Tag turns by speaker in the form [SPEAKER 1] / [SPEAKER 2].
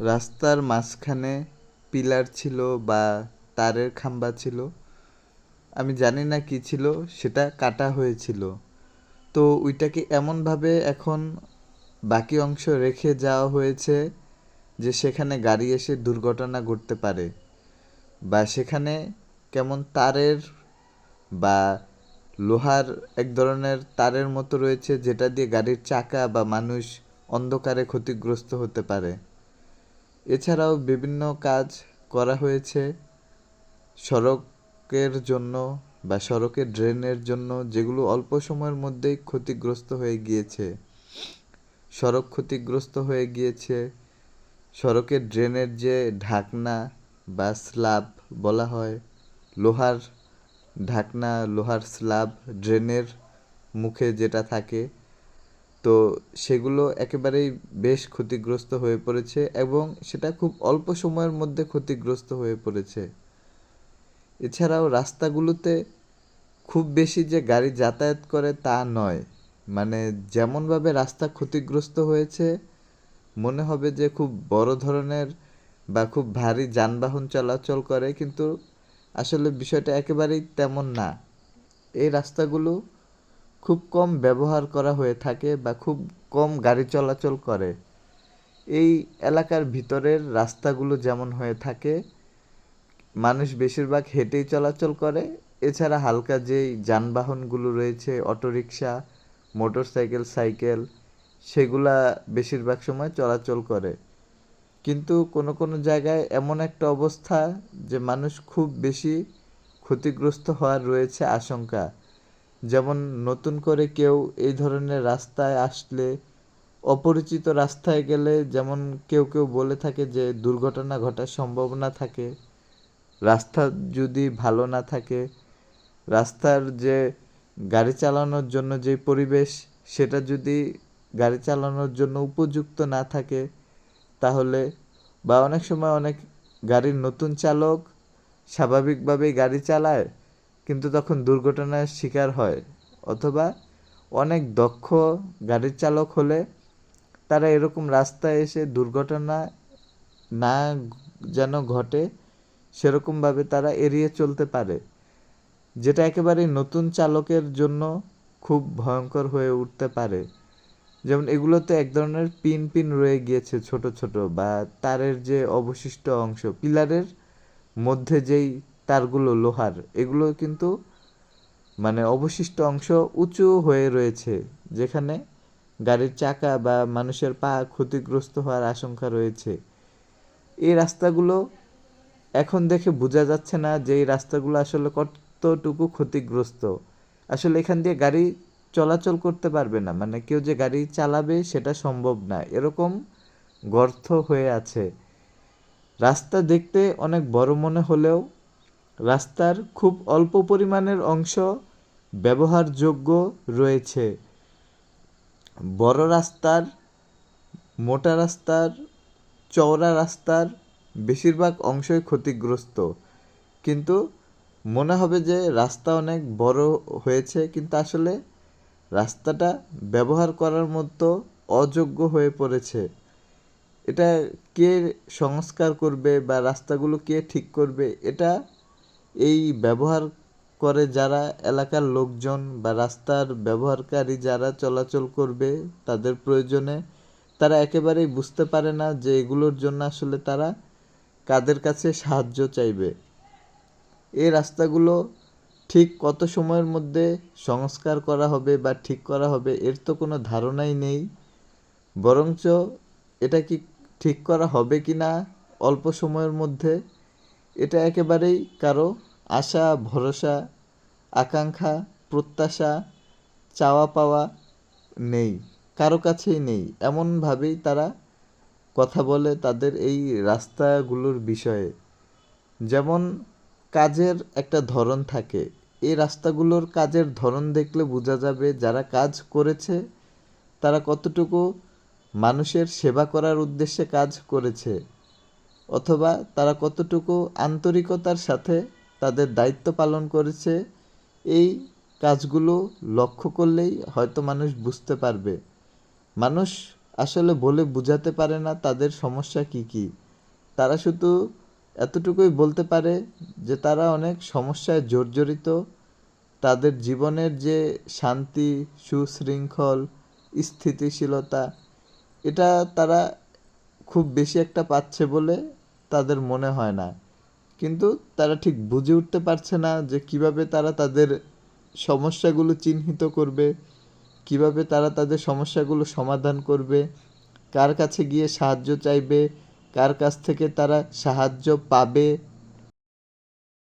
[SPEAKER 1] রাস্তার মাঝখানে পিলার ছিল বা তারের খাম্বা ছিল, আমি জানি না কী ছিল, সেটা কাটা হয়েছিল। তো ওইটাকে এমনভাবে এখন বাকি অংশ রেখে যাওয়া হয়েছে যে সেখানে গাড়ি এসে দুর্ঘটনা ঘটতে পারে বা সেখানে কেমন তারের বা লোহার এক ধরনের তারের মতো রয়েছে যেটা দিয়ে গাড়ির চাকা বা মানুষ অন্ধকারে ক্ষতিগ্রস্ত হতে পারে। এছাড়াও বিভিন্ন কাজ করা হয়েছে। সড়কের জন্য বা সড়কের ড্রেনের জন্য যেগুলো অল্প সময়ের মধ্যেই ক্ষতিগ্রস্ত হয়ে গিয়েছে। সড়ক ক্ষতিগ্রস্ত হয়ে গিয়েছে। সড়কের ড্রেনের যে ঢাকনা বা স্ল্যাব বলা হয়, লোহার ঢাকনা, লোহার স্ল্যাব, ড্রেনের মুখে যেটা থাকে তো সেগুলো একেবারেই বেশ ক্ষতিগ্রস্ত হয়ে পড়েছে এবং সেটা খুব অল্প সময়ের মধ্যে ক্ষতিগ্রস্ত হয়ে পড়েছে। এছাড়াও রাস্তাগুলোতে খুব বেশি যে গাড়ি যাতায়াত করে তা নয়। মানে যেমনভাবে রাস্তা ক্ষতিগ্রস্ত হয়েছে, মনে হবে যে খুব বড় ধরনের বা খুব ভারী যানবাহন চলাচল করে, কিন্তু আসলে বিষয়টা একেবারেই তেমন না। এই রাস্তাগুলো খুব কম ব্যবহার করা হয়ে থাকে বা খুব কম গাড়ি চলাচল করে। এই এলাকার ভিতরের রাস্তাগুলো যেমন হয়ে থাকে, মানুষ বেশিরভাগ হেঁটেই চলাচল করে। এছাড়া হালকা যেই যানবাহনগুলো রয়েছে, অটোরিকশা মোটর সাইকেল সাইকেল, সেগুলা বেশিরভাগ সময় চলাচল করে। কিন্তু কোনো কোনো জায়গায় এমন একটা অবস্থা যে মানুষ খুব বেশি ক্ষতিগ্রস্ত হওয়ার রয়েছে আশঙ্কা। যেমন নতুন করে কেউ এই ধরনের রাস্তায় আসলে, অপরিচিত রাস্তায় গেলে যেমন কেউ কেউ বলে থাকে যে দুর্ঘটনা ঘটার সম্ভাবনা থাকে, রাস্তা যদি ভালো না থাকে, রাস্তার যে গাড়ি চালানোর জন্য যে পরিবেশ, সেটা যদি গাড়ি চালানোর জন্য উপযুক্ত না থাকে, তাহলে বা অনেক সময় অনেক গাড়ির নতুন চালক স্বাভাবিকভাবেই গাড়ি চালায় কিন্তু তখন দুর্ঘটনার শিকার হয়, অথবা অনেক দক্ষ গাড়ির চালক হলে তারা এরকম রাস্তায় এসে দুর্ঘটনা না যেন ঘটে, সেরকমভাবে তারা এড়িয়ে চলতে পারে, যেটা একেবারেই নতুন চালকের জন্য খুব ভয়ঙ্কর হয়ে উঠতে পারে। যেমন এগুলোতে এক ধরনের পিন পিন রয়ে গিয়েছে ছোট ছোট, বা তারের যে অবশিষ্ট অংশ, পিলারের মধ্যে যেই তারগুলো লোহার। এগুলো কিন্তু মানে অবশিষ্ট অংশ উঁচু হয়ে রয়েছে, যেখানে গাড়ির চাকা বা মানুষের পা ক্ষতিগ্রস্ত হওয়ার আশঙ্কা রয়েছে। এই রাস্তাগুলো এখন দেখে বোঝা যাচ্ছে না যে এই রাস্তাগুলো আসলে কতটুকু ক্ষতিগ্রস্ত। আসলে এখান দিয়ে গাড়ি চলাচল করতে পারবে না মানে কেউ যে গাড়ি চালাবে সেটা সম্ভব না। এরকম গর্ত হয়ে আছে। রাস্তা দেখতে অনেক বড় মনে হলেও রাস্তার খুব অল্প পরিমাণের অংশ ব্যবহারযোগ্য রয়েছে। বড় রাস্তার, মোটা রাস্তার, চওড়া রাস্তার বেশিরভাগ অংশই ক্ষতিগ্রস্ত। কিন্তু মনে হবে যে রাস্তা অনেক বড় হয়েছে, কিন্তু আসলে রাস্তাটা ব্যবহার করার মতো অযোগ্য হয়ে পড়েছে। এটা কে সংস্কার করবে বা রাস্তাগুলো কে ঠিক করবে, এটা এই ব্যবহার করে যারা এলাকার লোকজন বা রাস্তার ব্যবহারকারী যারা চলাচল করবে তাদের প্রয়োজনে তারা একেবারেই বুঝতে পারে না যে এগুলোর জন্য আসলে তারা কাদের কাছে সাহায্য চাইবে। এই রাস্তাগুলো ঠিক কত সময়ের মধ্যে সংস্কার করা হবে বা ঠিক করা হবে এর তো কোনো ধারণাই নেই। বরঞ্চ এটা কি ঠিক করা হবে কি না অল্প সময়ের মধ্যে এটা একেবারেই কারও আশা, ভরসা, আকাঙ্ক্ষা, প্রত্যাশা, চাওয়া পাওয়া নেই, কারও কাছেই নেই। এমনভাবেই তারা কথা বলে তাদের এই রাস্তাগুলোর বিষয়ে। যেমন কাজের একটা ধরন থাকে, এই রাস্তাগুলোর কাজের ধরন দেখলে বোঝা যাবে যারা কাজ করেছে, তারা কতটুকু মানুষের সেবা করার উদ্দেশ্যে কাজ করেছে, অথবা তারা কতটুকু আন্তরিকতার সাথে তাদের দায়িত্ব পালন করেছে। এই কাজগুলো লক্ষ্য করলেই হয়তো মানুষ বুঝতে পারবে। মানুষ আসলে বলে বোঝাতে পারে না তাদের সমস্যা কী কী। তারা শুধু এতটুকুই বলতে পারে যে তারা অনেক সমস্যায় জর্জরিত। তাদের জীবনের যে শান্তি, সুশৃঙ্খল, স্থিতিশীলতা, এটা তারা খুব বেশি একটা পাচ্ছে বলে তাদের মনে হয় না। কিন্তু তারা ঠিক বুঝে উঠতে পারছে না যে কীভাবে তারা তাদের সমস্যাগুলো চিহ্নিত করবে, কীভাবে তারা তাদের সমস্যাগুলো সমাধান করবে, কার কাছে গিয়ে সাহায্য চাইবে, কার কাছ থেকে তারা সাহায্য পাবে।